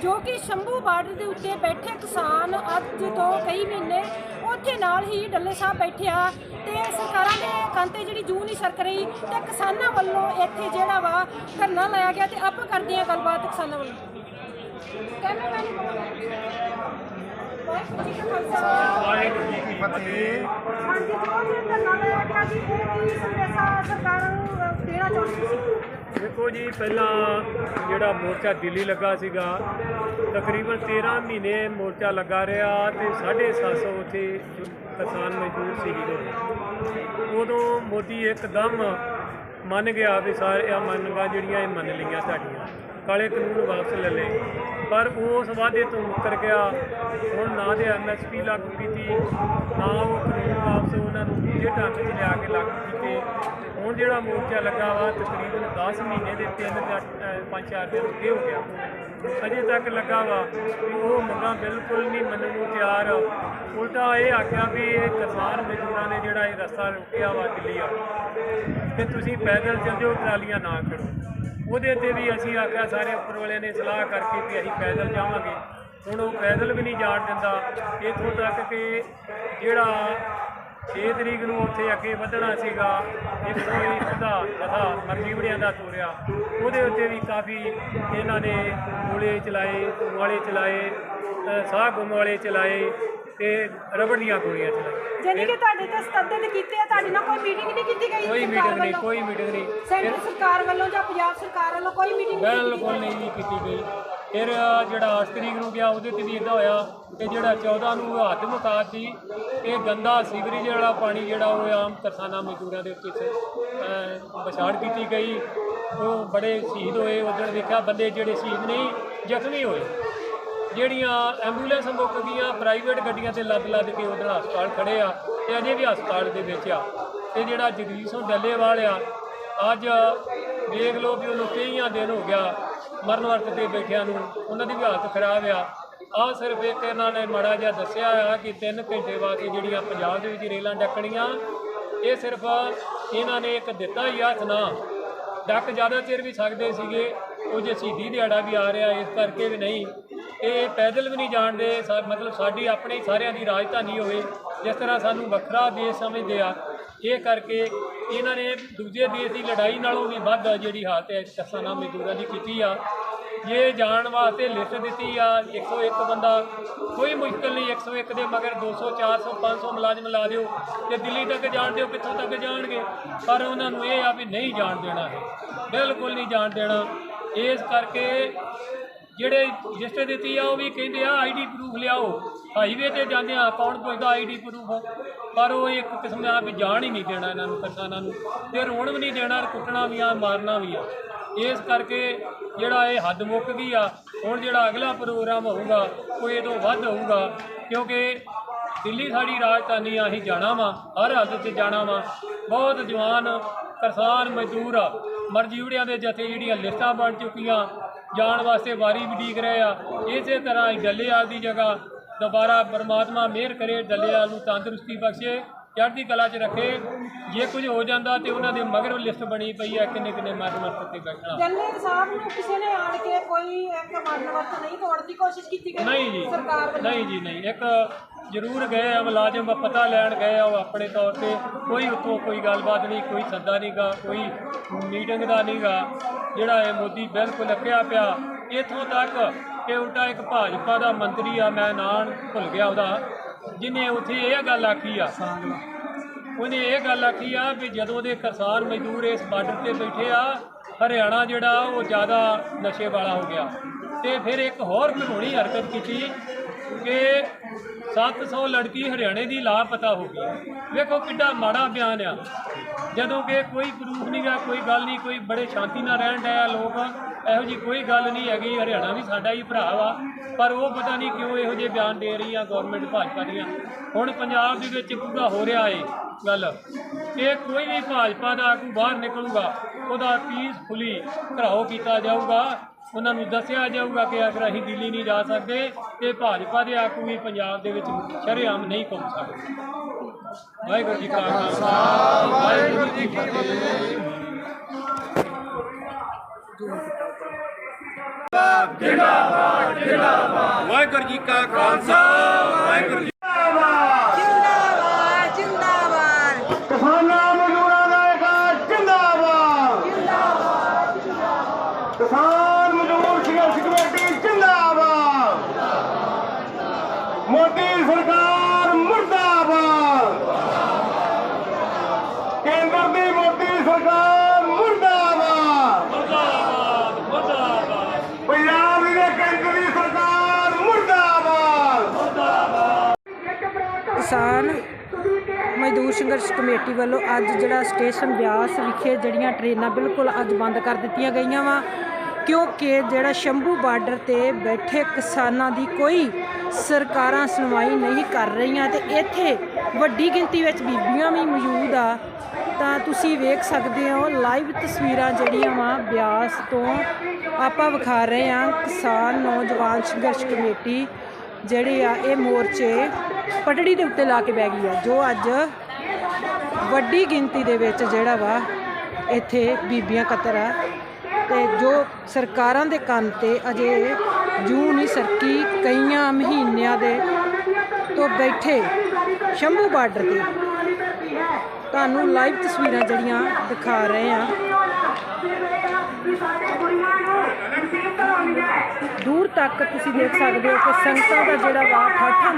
ਕਿਉਂਕਿ ਸ਼ੰਭੂ ਬਾਰਡਰ ਦੇ ਉੱਤੇ ਬੈਠੇ ਕਿਸਾਨ ਅੱਜ ਤੋਂ ਕਈ ਮਹੀਨੇ ਉੱਥੇ ਨਾਲ ਹੀ ਡੱਲੇ ਸਾਹਿਬ ਬੈਠੇ ਆ ਤੇ ਸਰਕਾਰਾਂ ਦੇ ਕੰਨ ਤੇ ਜਿਹੜੀ ਜੂੰ ਨਹੀਂ ਸਰਕ ਰਹੀ ਤੇ ਕਿਸਾਨਾਂ ਵੱਲੋਂ ਇੱਥੇ ਜਿਹੜਾ ਵਾ ਧਰਨਾ ਲਾਇਆ ਗਿਆ ਤੇ ਆਪਾਂ ਕਰਦੇ ਆ ਗੱਲਬਾਤ ਕਿਸਾਨਾਂ ਵੱਲੋਂ। ਵਾਹਿਗੁਰੂ ਜੀ ਕਾ ਖਾਲਸਾ। ਵਾਹਿਗੁਰੂ ਜੀ ਕੀ ਫਤਿਹ। ਹਾਂਜੀ ਜੋ ਇਹ ਧਰਨਾ ਲਾਇਆ ਗਿਆ ਜੀ ਇਹ ਕੀ ਸੰਦੇਸ਼ਾ ਸਰਕਾਰਾਂ ਨੂੰ ਦੇਣਾ ਚਾਹੁੰਦੀ ਸੀ। ਦੇਖੋ ਜੀ, ਪਹਿਲਾਂ ਜਿਹੜਾ ਮੋਰਚਾ ਦਿੱਲੀ ਲੱਗਾ ਸੀਗਾ, ਤਕਰੀਬਨ 13 ਮਹੀਨੇ ਮੋਰਚਾ ਲੱਗਾ ਰਿਹਾ ਤੇ 750 ਉੱਥੇ ਜੋ ਕਿਸਾਨ ਮਜ਼ਦੂਰ ਸ਼ਹੀਦ ਹੋਏ ਉਦੋਂ ਮੋਦੀ ਇੱਕਦਮ ਮੰਨ ਗਿਆ ਵੀ ਸਾਰੇ ਆ ਮੰਨਗਾ ਜਿਹੜੀਆਂ ਇਹ ਮੰਨ ਲਈਆਂ ਸਾਡੀਆਂ, ਕਾਲੇ ਕਾਨੂੰਨ ਵਾਪਸ ਲੈ ਲਏ। ਪਰ ਉਸ ਵਾਅਦੇ ਤੋਂ ਮੁੱਕਰ ਗਿਆ। ਹੁਣ ਨਾ ਦੇ ਐਮਐਸਪੀ ਲਾਗੂ ਕੀਤੀ, ਨਾ ਉਹ ਕਾਨੂੰਨ ਵਾਪਸ ਉਹਨਾਂ ਨੂੰ ਦੂਜੇ ਢੰਗ 'ਚ ਲਿਆ ਕੇ ਲਾਗੂ ਕੀਤੇ। ਹੁਣ ਜਿਹੜਾ ਮੋਰਚਾ ਲੱਗਾ ਵਾ, ਤਕਰੀਬਨ 10 ਮਹੀਨੇ ਦੇ ਤਿੰਨ ਜਾਂ 5-4 ਦਿਨ ਅੱਗੇ ਹੋ ਗਿਆ। ਅਜੇ ਤੱਕ ਲੱਗਾ ਵਾ ਵੀ ਉਹ ਮੰਗਾਂ ਬਿਲਕੁਲ ਨਹੀਂ ਮੰਨਣ ਨੂੰ ਤਿਆਰ। ਉਲਟਾ ਇਹ ਆਖਿਆ ਵੀ ਇਹ ਕਿਸਾਨ ਮਜ਼ਦੂਰਾਂ ਨੇ ਜਿਹੜਾ ਇਹ ਰਸਤਾ ਰੋਕਿਆ ਵਾ ਦਿੱਲੀ ਆ ਕਿ ਤੁਸੀਂ ਪੈਦਲ ਚੱਲ ਜਾਓ ਟਰਾਲੀਆਂ ਨਾ ਕਰੋ ਉਹਦੇ ਤੇ ਵੀ ਅਸੀਂ ਆਖਿਆ ਸਾਰੇ ਉੱਪਰ ਵਾਲਿਆਂ ਨੇ ਸਲਾਹ ਕਰਕੇ ਵੀ ਅਸੀਂ ਪੈਦਲ ਜਾਵਾਂਗੇ। ਹੁਣ ਉਹ ਪੈਦਲ ਵੀ ਨਹੀਂ ਜਾਣ ਦਿੰਦਾ। ਇੱਥੋਂ ਤੱਕ ਕਿ ਜਿਹੜਾ 6 ਤਰੀਕ ਨੂੰ ਉੱਥੇ ਅੱਗੇ ਵਧਣਾ ਸੀਗਾ ਇੱਕ ਕੋਈ ਦਾ ਜਥਾ ਮਰਜ਼ੀ ਦਾ ਤੋਰਿਆ। ਉਹਦੇ ਉੱਤੇ ਵੀ ਕਾਫੀ ਇਹਨਾਂ ਨੇ ਗੋਲੇ ਚਲਾਏ ਵਾਲੇ ਚਲਾਏ ਅ, ਸਾਹ ਗੁੰਮ ਵਾਲੇ ਚਲਾਏ। ਤੇ ਰਬੜ ਦੀਆਂ ਗੋਲੀਆਂ ਚਲਾਈਆਂ। ਜਾਨੀ ਕਿ ਤੁਹਾਡੇ ਤੇ ਸਤੱਦਦ ਕੀਤੇ ਆ ਤੁਹਾਡੇ ਨਾਲ ਕੋਈ ਮੀਟਿੰਗ ਨਹੀਂ ਕੀਤੀ ਗਈ ਕੋਈ ਮੀਟਿੰਗ ਨਹੀਂ? ਕੋਈ ਮੀਟਿੰਗ ਨਹੀਂ। ਸੈਂਟਰ ਸਰਕਾਰ ਵੱਲੋਂ ਜਾਂ ਪੰਜਾਬ ਸਰਕਾਰ ਵੱਲੋਂ ਕੋਈ ਮੀਟਿੰਗ ਨਹੀਂ ਕੀਤੀ ਬਿਲਕੁਲ ਨਹੀਂ ਜੀ ਕੀਤੀ ਗਈ। ਫਿਰ ਜਿਹੜਾ 8 ਤਰੀਕ ਨੂੰ ਗਿਆ ਉਹਦੇ ਤੇ ਵੀ ਇਦਾਂ ਹੋਇਆ ਕਿ ਜਿਹੜਾ 14 ਨੂੰ ਹੱਥ ਮੁਕਾਤੀ ਇਹ ਗੰਦਾ ਸੀਵਰੇਜ ਵਾਲਾ ਪਾਣੀ ਜਿਹੜਾ ਉਹ ਆਮ ਕਿਸਾਨਾਂ ਮਜ਼ਦੂਰਾਂ ਦੇ ਉੱਤੇ ਵਿਛਾੜ ਕੀਤੀ ਗਈ। ਉਹ ਬੜੇ ਸ਼ਹੀਦ ਹੋਏ ਉਦੋਂ ਵੇਖਿਆ ਬੰਦੇ ਜਿਹੜੇ ਸ਼ਹੀਦ ਨਹੀਂ ਜ਼ਖਮੀ ਹੋਏ। ਜਿਹੜੀਆਂ ਐਂਬੂਲੈਂਸ ਮੁੱਕ ਗਈਆਂ ਪ੍ਰਾਈਵੇਟ ਗੱਡੀਆਂ ਤੇ ਲੱਦ ਲੱਦ ਕੇ ਉਧਰ ਹਸਪਤਾਲ ਖੜੇ ਆ ਤੇ ਅਜੇ ਵੀ ਹਸਪਤਾਲ ਦੇ ਵਿੱਚ ਆ। ਤੇ ਜਿਹੜਾ ਜਗਦੀਸ਼ ਸਿੰਘ ਡੱਲੇਵਾਲ ਆ, ਅੱਜ ਦੇਖ ਲਓ ਵੀ ਉਹਨੂੰ ਕਈਆਂ ਦਿਨ ਹੋ ਗਿਆ ਮਰਨ ਵਰਤ ਤੇ ਬੈਠਿਆਂ ਨੂੰ, ਉਹਨਾਂ ਦੀ ਵੀ ਹਾਲਤ ਖਰਾਬ ਆ। ਆ ਸਿਰਫ ਇੱਕ ਇਹਨਾਂ ਨੇ ਮਾੜਾ ਜਿਹਾ ਦੱਸਿਆ ਆ ਕਿ 3 ਘੰਟੇ ਵਾਸਤੇ ਜਿਹੜੀਆਂ ਪੰਜਾਬ ਦੇ ਵਿੱਚ ਰੇਲਾਂ ਡੱਕਣੀਆਂ, ਇਹ ਸਿਰਫ ਇਹਨਾਂ ਨੇ ਇੱਕ ਦਿੱਤਾ ਹੀ ਆ ਸੁਣਾ ਡੱਕ ਜ਼ਿਆਦਾ ਚਿਰ ਵੀ ਸਕਦੇ ਸੀਗੇ, ਉਹ ਜੇ ਸ਼ਹੀਦੀ ਦਿਹਾੜਾ ਵੀ ਆ ਰਿਹਾ, ਇਸ ਕਰਕੇ ਵੀ ਨਹੀਂ। ਇਹ ਪੈਦਲ ਵੀ ਨਹੀਂ ਜਾਣਦੇ, ਸਾ- ਮਤਲਬ ਸਾਡੀ ਆਪਣੀ ਸਾਰਿਆਂ ਦੀ ਰਾਜਧਾਨੀ ਹੋਵੇ, ਜਿਸ ਤਰ੍ਹਾਂ ਸਾਨੂੰ ਵੱਖਰਾ ਦੇਸ਼ ਸਮਝਦੇ ਆ, ਇਹ ਕਰਕੇ ਇਹਨਾਂ ਨੇ ਦੂਜੇ ਦੇਸ਼ ਦੀ ਲੜਾਈ ਨਾਲੋਂ ਵੀ ਵੱਧ ਜਿਹੜੀ ਹਾਲਤ ਹੈ ਕਿਸਾਨਾਂ ਮਜ਼ਦੂਰਾਂ ਦੀ ਕੀਤੀ ਆ। ਇਹ ਜਾਣ ਵਾਸਤੇ ਲਿਸਟ ਦਿੱਤੀ ਆ 101 ਬੰਦਾ, ਕੋਈ ਮੁਸ਼ਕਲ ਨਹੀਂ 101 ਦੇ ਮਗਰ 200 400 500 ਮੁਲਾਜ਼ਮ ਲਾ ਦਿਓ ਤੇ ਦਿੱਲੀ ਤੱਕ ਜਾਣ ਦਿਓ, ਕਿੱਥੋਂ ਤੱਕ ਜਾਣਗੇ? ਪਰ ਉਹਨਾਂ ਨੂੰ ਇਹ ਆ ਵੀ ਨਹੀਂ ਜਾਣ ਦੇਣਾ ਹੈ, ਬਿਲਕੁਲ ਨਹੀਂ ਜਾਣ ਦੇਣਾ। ਇਸ ਕਰਕੇ ਜਿਹੜੇ ਲਿਸਟ ਦਿੱਤੀ ਆ, ਉਹ ਵੀ ਕਹਿੰਦੇ ਆ ਆਈਡੀ ਪ੍ਰੂਫ ਲਿਆਓ। ਹਾਈਵੇ ਤੇ ਜਾਂਦੇ ਆ, ਕੌਣ ਪੁੱਛਦਾ ਆਈਡੀ ਪ੍ਰੂਫ ਪਰ ਉਹ ਇੱਕ ਕਿਸਮ ਦਾ ਵੀ ਜਾਣ ਹੀ ਨਹੀਂ ਦੇਣਾ ਇਹਨਾਂ ਨੂੰ ਕਿਸਾਨਾਂ ਨੂੰ। ਤੇ ਰੋਣ ਵੀ ਨਹੀਂ ਦੇਣਾ, ਕੁੱਟਣਾ ਵੀ ਆ, ਮਾਰਨਾ ਵੀ ਆ। ਇਸ ਕਰਕੇ ਜਿਹੜਾ ਇਹ ਹੱਦ ਮੁੱਕ ਗਈ ਆ, ਹੁਣ ਜਿਹੜਾ ਅਗਲਾ ਪ੍ਰੋਗਰਾਮ ਹੋਊਗਾ, ਉਹ ਇਹ ਤੋਂ ਵੱਧ ਹੋਊਗਾ। ਕਿਉਂਕਿ ਦਿੱਲੀ ਸਾਡੀ ਰਾਜਧਾਨੀ ਆ, ਅਸੀਂ ਜਾਣਾ ਵਾ, ਹਰ ਹੱਦ 'ਚ ਜਾਣਾ ਵਾ। ਬਹੁਤ ਜਵਾਨ ਕਿਸਾਨ ਮਜ਼ਦੂਰ ਆ। ਮਰਜੀਵੜਿਆਂ ਦੇ ਜਥੇ ਜਿਹੜੀਆਂ ਲਿਸਟਾਂ ਬਣ ਚੁੱਕੀਆਂ ਜਾਣ ਵਾਸਤੇ ਵਾਰੀ ਵੀ ਡੀਕ ਰਹੇ ਆ। ਇਸੇ ਤਰ੍ਹਾਂ ਹੀ ਡੱਲੇਵਾਲ ਦੀ ਜਗ੍ਹਾ ਦੁਬਾਰਾ ਪਰਮਾਤਮਾ ਮਿਹਰ ਕਰੇ ਡੱਲੇਵਾਲ ਨੂੰ ਤੰਦਰੁਸਤੀ ਬਖਸ਼ੇ ਚੜ੍ਹਦੀ ਕਲਾ 'ਚ ਰੱਖੇ। ਜੇ ਕੁਝ ਹੋ ਜਾਂਦਾ ਤੇ ਉਹਨਾਂ ਦੇ ਮਗਰ ਲਿਸਟ ਬਣੀ ਪਈ ਆ ਕਿੰਨੇ ਕਿੰਨੇ ਮਰਨ ਮਰਤ ਤੇ ਬੈਠਣਾ। ਜੱਲੇ ਸਾਹਿਬ ਨੂੰ ਕਿਸੇ ਨੇ ਆਣ ਕੇ ਕੋਈ ਇੱਕ ਮਰਨ ਵਰਤ ਨਹੀਂ ਤੋੜਨ ਦੀ ਕੋਸ਼ਿਸ਼ ਕੀਤੀ ਗਈ ਨਹੀਂ ਜੀ ਸਰਕਾਰ ਨਹੀਂ ਜੀ ਨਹੀਂ। ਇੱਕ ਜ਼ਰੂਰ ਗਏ ਆ, ਮੁਲਾਜ਼ਮ ਪਤਾ ਲੈਣ ਗਏ ਆ ਉਹ ਆਪਣੇ ਤੌਰ ਤੇ। ਕੋਈ ਉੱਥੋਂ ਕੋਈ ਗੱਲਬਾਤ ਨਹੀਂ, ਕੋਈ ਸੱਦਾ ਨਹੀਂਗਾ ਕੋਈ ਮੀਟਿੰਗ ਦਾ ਨਹੀਂਗਾ ਜਿਹੜਾ ਇਹ ਮੋਦੀ ਬਿਲਕੁਲ ਅੱਕਿਆ ਪਿਆ, ਇੱਥੋਂ ਤੱਕ ਕਿ ਉਲਟਾ ਇੱਕ ਭਾਜਪਾ ਦਾ ਮੰਤਰੀ ਆ, ਮੈਂ ਨਾਂ ਭੁੱਲ ਗਿਆ ਉਹਦਾ, ਜਿਹਨੇ ਉੱਥੇ ਇਹ ਗੱਲ ਆਖੀ ਆ। ਉਹਨੇ ਇਹ ਗੱਲ ਆਖੀ ਆ ਵੀ ਜਦੋਂ ਦੇ ਕਿਸਾਨ ਮਜ਼ਦੂਰ ਇਸ ਬਾਰਡਰ ਤੇ ਬੈਠੇ ਆ, ਹਰਿਆਣਾ ਜਿਹੜਾ ਉਹ ਜ਼ਿਆਦਾ ਨਸ਼ੇ ਵਾਲਾ ਹੋ ਗਿਆ। ਤੇ ਫਿਰ ਇੱਕ ਹੋਰ ਘਿਨੌਣੀ ਹਰਕਤ ਕੀਤੀ ਕਿ 700 ਲੜਕੀ ਹਰਿਆਣੇ ਦੀ ਲਾਪਤਾ ਹੋ ਗਈ। ਵੇਖੋ ਕਿੱਡਾ ਮਾੜਾ ਬਿਆਨ ਆ। ਜਦੋਂ ਕਿ ਕੋਈ ਪ੍ਰੂਫ ਨਹੀਂਗਾ ਕੋਈ ਗੱਲ ਨਹੀਂ, ਕੋਈ ਬੜੇ ਸ਼ਾਂਤੀ ਨਾਲ ਰਹਿਣ ਡਿਆ ਲੋਕ। ਇਹੋ ਜੀ ਕੋਈ ਗੱਲ ਨਹੀਂ ਹੈਗੀ, ਹਰਿਆਣਾ ਵੀ ਸਾਡਾ ਹੀ ਭਰਾ ਵਾ। ਪਰ ਉਹ ਪਤਾ ਨਹੀਂ ਕਿਉਂ ਇਹੋ ਜਿਹੇ ਬਿਆਨ ਦੇ ਰਹੀ ਆ ਗਵਰਨਮੈਂਟ ਭਾਜਪਾ ਦੀਆਂ। ਹੁਣ ਪੰਜਾਬ ਦੇ ਵਿੱਚ ਪੂਰਾ ਹੋ ਰਿਹਾ ਏ ਗੱਲ। ਇਹ ਕੋਈ ਵੀ ਭਾਜਪਾ ਦਾ ਆਗੂ ਬਾਹਰ ਨਿਕਲੂਗਾ, ਉਹਦਾ ਪੀਸਫੁਲੀ ਘਰਾਓ ਕੀਤਾ ਜਾਊਗਾ। ਉਹਨਾਂ ਨੂੰ ਦੱਸਿਆ ਜਾਊਗਾ ਕਿ ਅਗਰ ਅਸੀਂ ਦਿੱਲੀ ਨਹੀਂ ਜਾ ਸਕਦੇ, ਤੇ ਭਾਜਪਾ ਦੇ ਆਗੂ ਪੰਜਾਬ ਦੇ ਵਿੱਚ ਸ਼ਰੇਆਮ ਨਹੀਂ ਪਹੁੰਚ ਸਕਦੇ। ਵਾਹਿਗੁਰੂ ਜੀ ਕਾ ਖਾਲਸਾ, ਵਾਹਿਗੁਰੂ ਜੀ ਕੀ ਫਤਿਹ। ਜਿੰਦਾਬਾਦ ਜਿੰਦਾਬਾਦ। ਵਾਹਿਗੁਰੂ ਜੀ ਕਾ ਖਾਲਸਾ, ਵਾਹਿਗੁਰੂ ਜੀ ਜਿੰਦਾਬਾਦ ਜਿੰਦਾਬਾਦ ਕਿਸਾਨਾਂ ਮਜ਼ਦੂਰਾਂ ਦਾ ਇੱਕ ਜਿੰਦਾਬਾਦ ਕਿਸਾਨ ਮਜ਼ਦੂਰ ਸੰਘਰਸ਼ ਕਮੇਟੀ ਜਿੰਦਾਬਾਦ ਮੋਦੀ ਸਰਕਾਰ ਮੁਰਦਾਬਾਦ। ਕੇਂਦਰ ਦੀ ਮੋਦੀ ਸਰਕਾਰ ਮੁਰਦਾਬਾਦ। ਮੁਰਦਾਬਾਦ ਮੁਰਦਾਬਾਦ ਪੰਜਾਬ ਦੀ ਕੇਂਦਰ ਦੀ ਸਰਕਾਰ ਮੁਰਦਾਬਾਦ। ਕਿਸਾਨ ਮਜ਼ਦੂਰ ਸੰਘਰਸ਼ ਕਮੇਟੀ ਵੱਲੋਂ ਅੱਜ ਜਿਹੜਾ ਸਟੇਸ਼ਨ ਬਿਆਸ ਵਿਖੇ ਜਿਹੜੀਆਂ ਟ੍ਰੇਨਾਂ ਬਿਲਕੁਲ ਅੱਜ ਬੰਦ ਕਰ ਦਿੱਤੀਆਂ ਗਈਆਂ ਵਾ। ਕਿਉਂਕਿ ਜਿਹੜਾ ਸ਼ੰਭੂ ਬਾਰਡਰ ਤੇ ਬੈਠੇ ਕਿਸਾਨਾਂ ਦੀ ਕੋਈ ਸਰਕਾਰਾਂ ਸੁਣਵਾਈ ਨਹੀਂ ਕਰ ਰਹੀਆਂ ਤੇ ਇੱਥੇ ਵੱਡੀ ਗਿਣਤੀ ਵਿੱਚ ਬੀਬੀਆਂ ਵੀ ਮੌਜੂਦ ਆ, ਤਾਂ ਤੁਸੀਂ ਵੇਖ ਸਕਦੇ ਹੋ, ਲਾਈਵ ਤਸਵੀਰਾਂ ਜਿਹੜੀਆਂ ਵਾ ਬਿਆਸ ਤੋਂ ਆਪਾਂ ਵਿਖਾ ਰਹੇ ਹਾਂ ਕਿਸਾਨ ਨੌਜਵਾਨ ਸੰਘਰਸ਼ ਕਮੇਟੀ ਜਿਹੜੇ ਆ, ਇਹ ਮੋਰਚੇ ਪਟੜੀ ਦੇ ਉੱਤੇ ਲਾ ਕੇ ਬਹਿ ਗਈ ਆ, ਜੋ ਅੱਜ ਵੱਡੀ ਗਿਣਤੀ ਦੇ ਵਿੱਚ ਜਿਹੜਾ ਵਾ ਇੱਥੇ ਬੀਬੀਆਂ ਕਤਰ ਆ। ਤੇ ਜੋ ਸਰਕਾਰਾਂ ਦੇ ਕੰਨ ਤੇ ਅਜੇ ਜੂ ਨਹੀਂ ਸਰਕੀ, ਕਈਆਂ ਮਹੀਨਿਆਂ ਦੇ ਤੋਂ ਬੈਠੇ ਸ਼ੰਭੂ ਬਾਰਡਰ ਤੇ। ਤੁਹਾਨੂੰ ਲਾਈਵ ਤਸਵੀਰਾਂ ਜਿਹੜੀਆਂ ਦਿਖਾ ਰਹੇ ਆ ਦੂਰ ਤੱਕ ਤੁਸੀਂ ਦੇਖ ਸਕਦੇ ਹੋ ਕਿ ਸੰਗਤਾਂ ਦਾ ਜਿਹੜਾ ਵਾ ਠਾਠਾ